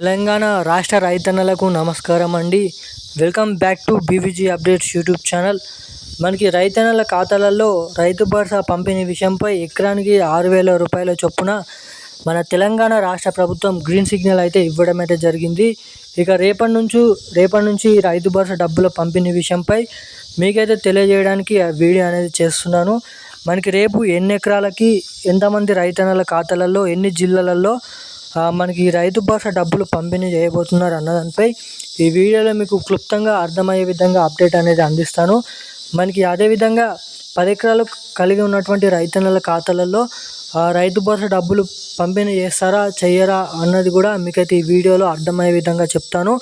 తెలంగాణ రాష్ట్ర రైతన్నలకు నమస్కారం అండి. Welcome back to BVG updates YouTube channel. మనకి రైతన్నల ఖాతాలలో రైతు భరోసా పంపిణీ విషయంపై ఎకరానికి ఆరు వేల రూపాయల చొప్పున మన తెలంగాణ రాష్ట్ర ప్రభుత్వం గ్రీన్ సిగ్నల్ అయితే ఇవ్వడం అయితే జరిగింది. ఇక రేపటి నుంచి రేపటి నుంచి రైతు భరోసా డబ్బుల పంపిణీ విషయంపై మీకైతే తెలియజేయడానికి ఆ వీడియో అనేది చేస్తున్నాను. మనకి రేపు ఎన్ని ఎకరాలకి ఎంతమంది రైతన్నల ఖాతాలలో ఎన్ని జిల్లాలలో మనకి రైతు భరోసా డబ్బులు పంపిణీ చేయబోతున్నారు అన్న దానిపై ఈ వీడియోలో మీకు క్లుప్తంగా అర్థమయ్యే విధంగా అప్డేట్ అనేది అందిస్తాను. మనకి అదేవిధంగా పది ఎకరాలు కలిగి ఉన్నటువంటి రైతన్నల ఖాతాలలో రైతు భరోసా డబ్బులు పంపిణీ చేస్తారా చెయ్యరా అన్నది కూడా మీకైతే ఈ వీడియోలో అర్థమయ్యే విధంగా చెప్తాను.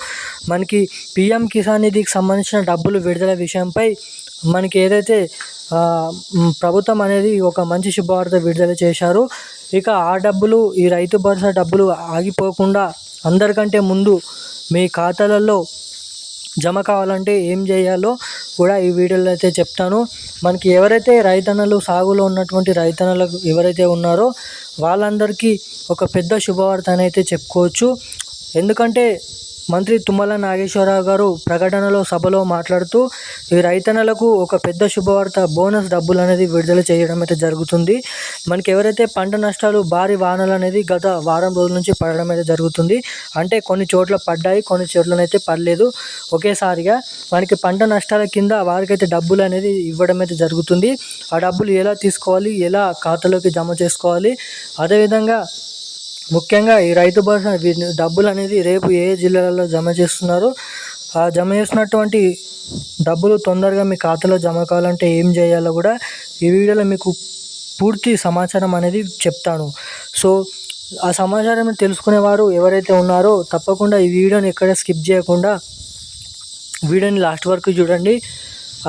మనకి పిఎం కిసాన్ నిధికి సంబంధించిన డబ్బులు విడుదల విషయంపై మనకి ఏదైతే ప్రభుత్వం అనేది ఒక మంచి శుభవార్త విడుదల చేశారు. ఇక ఆ డబ్బులు ఈ రైతు భరోసా డబ్బులు ఆగిపోకుండా అందరికంటే ముందు మీ ఖాతాలలో జమ కావాలంటే ఏం చేయాలో కూడా ఈ వీడియోలో అయితే చెప్తాను. మనకి ఎవరైతే రైతన్నలు సాగులో ఉన్నటువంటి రైతన్నలకు ఎవరైతే ఉన్నారో వాళ్ళందరికీ ఒక పెద్ద శుభవార్త అయితే చెప్పుకోవచ్చు. ఎందుకంటే మంత్రి తుమ్మల నాగేశ్వరరావు గారు ప్రకటనలో సభలో మాట్లాడుతూ ఈ రైతన్నలకు ఒక పెద్ద శుభవార్త బోనస్ డబ్బులు అనేది విడుదల చేయడం అయితే జరుగుతుంది. మనకి ఎవరైతే పంట నష్టాలు భారీ వానలు అనేది గత వారం రోజుల నుంచి పడడం అయితే జరుగుతుంది. అంటే కొన్ని చోట్ల పడ్డాయి కొన్ని చోట్లనైతే పడలేదు. ఒకేసారిగా మనకి పంట నష్టాల కింద వారికైతే డబ్బులు అనేది ఇవ్వడం అయితే జరుగుతుంది. ఆ డబ్బులు ఎలా తీసుకోవాలి ఎలా ఖాతాలోకి జమ చేసుకోవాలి అదేవిధంగా ముఖ్యంగా ఈ రైతు భరోసా డబ్బులు అనేది రేపు ఏ జిల్లాలలో జమ చేస్తున్నారో? ఆ జమ చేసినటువంటి డబ్బులు తొందరగా మీ ఖాతాలో జమ కావాలంటే ఏం చేయాలో కూడా ఈ వీడియోలో మీకు పూర్తి సమాచారం అనేది చెప్తాను. సో ఆ సమాచారం తెలుసుకునేవారు ఎవరైతే ఉన్నారో తప్పకుండా ఈ వీడియోని ఎక్కడ స్కిప్ చేయకుండా వీడియోని లాస్ట్ వరకు చూడండి.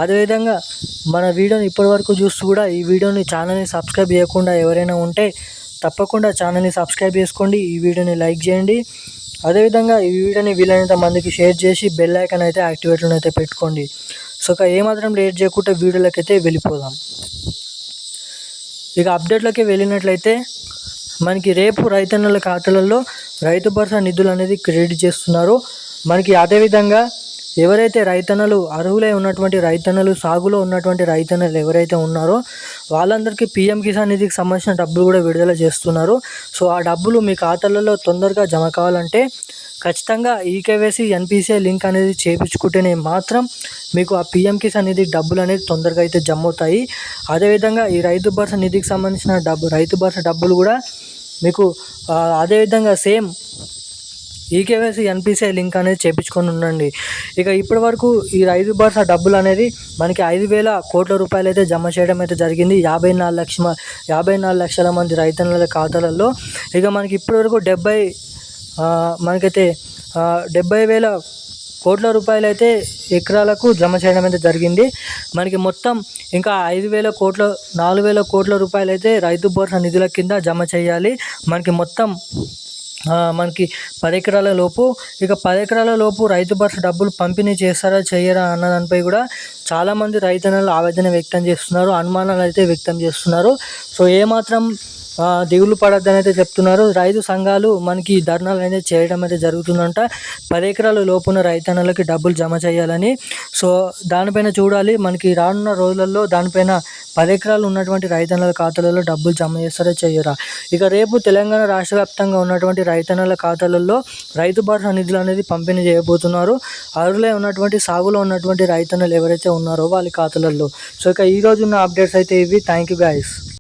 అదేవిధంగా మన వీడియోని ఇప్పటి వరకు చూస్తూ కూడా ఈ వీడియోని ఛానల్ని సబ్స్క్రైబ్ చేయకుండా ఎవరైనా ఉంటే తప్పకుండా ఛానల్ని సబ్స్క్రైబ్ చేసుకోండి ఈ వీడియోని లైక్ చేయండి. అదేవిధంగా ఈ వీడియోని వీలైనంత మందికి షేర్ చేసి బెల్ ఐకాన్ అయితే యాక్టివేట్లో అయితే పెట్టుకోండి. సో ఇక ఏమాత్రం లేట్ చేయకుండా వీడియోలోకి అయితే వెళ్ళిపోదాం. ఇక అప్డేట్లోకి వెళ్ళినట్లయితే మనకి రేపు రైతన్నుల ఖాతాలలో రైతు భరోసా నిధులు అనేది క్రెడిట్ చేస్తున్నారు. మనకి అదేవిధంగా ఎవరైతే రైతన్నలు అర్హులై ఉన్నటువంటి రైతన్నలు సాగులో ఉన్నటువంటి రైతన్నలు ఎవరైతే ఉన్నారో వాళ్ళందరికీ పిఎం కిసాన్ నిధికి సంబంధించిన డబ్బులు కూడా విడుదల చేస్తున్నారు. సో ఆ డబ్బులు మీ ఖాతాలలో తొందరగా జమ కావాలంటే ఖచ్చితంగా ఈకేవైసీ ఎన్పిసిఐ లింక్ అనేది చేయించుకుంటేనే మాత్రం మీకు ఆ పిఎం కిసాన్ నిధి డబ్బులు అనేది తొందరగా అయితే జమ అవుతాయి అదేవిధంగా ఈ రైతు భరోసా నిధికి సంబంధించిన డబ్బు రైతు భరోసా డబ్బులు కూడా మీకు అదేవిధంగా సేమ్ ఈకేవైసీ ఎన్పిసిఐ లింక్ అనేది చేపించుకొని ఉండండి. ఇక ఇప్పటి వరకు ఈ రైతు భరోసా డబ్బులు అనేది మనకి ఐదు వేల కోట్ల రూపాయలు అయితే జమ చేయడం అయితే జరిగింది. యాభై నాలుగు లక్షల యాభై నాలుగు లక్షల మంది రైతన్నుల ఖాతాలలో. ఇక మనకి ఇప్పటివరకు డెబ్బై మనకైతే డెబ్బై వేల కోట్ల రూపాయలు అయితే ఎకరాలకు జమ చేయడం అయితే జరిగింది. మనకి మొత్తం ఇంకా ఐదు వేల కోట్ల నాలుగు వేల కోట్ల రూపాయలు అయితే రైతు భరోసా నిధుల కింద జమ చేయాలి. మనకి మొత్తం మనకి పది ఎకరాల లోపు ఇక పది ఎకరాల లోపు రైతు భరోసా డబ్బులు పంపిణీ చేస్తారా చేయరా అన్న దానిపై కూడా చాలామంది రైతన్నలు ఆవేదన వ్యక్తం చేస్తున్నారు అనుమానాలు అయితే వ్యక్తం చేస్తున్నారు. సో ఏమాత్రం దిగులు పడద్దని అయితే చెప్తున్నారు. రైతు సంఘాలు మనకి ధర్నాలు అనేది చేయడం అయితే జరుగుతుందంట. పది ఎకరాల లోపున రైతన్నలకి డబ్బులు జమ చేయాలని. సో దానిపైన చూడాలి. మనకి రానున్న రోజులలో దానిపైన పది ఎకరాలు ఉన్నటువంటి రైతన్నల ఖాతాలలో డబ్బులు జమ చేస్తారా చేయరా? ఇక రేపు తెలంగాణ రాష్ట్ర వ్యాప్తంగా ఉన్నటువంటి రైతన్నల ఖాతాలలో రైతు భరోసా నిధులు అనేది పంపిణీ చేయబోతున్నారు. అరులే ఉన్నటువంటి సాగులో ఉన్నటువంటి రైతన్నలు ఎవరైతే ఉన్నారో వాళ్ళ ఖాతాలలో. సో ఇక ఈరోజు ఉన్న అప్డేట్స్ అయితే ఇవి. Thank you guys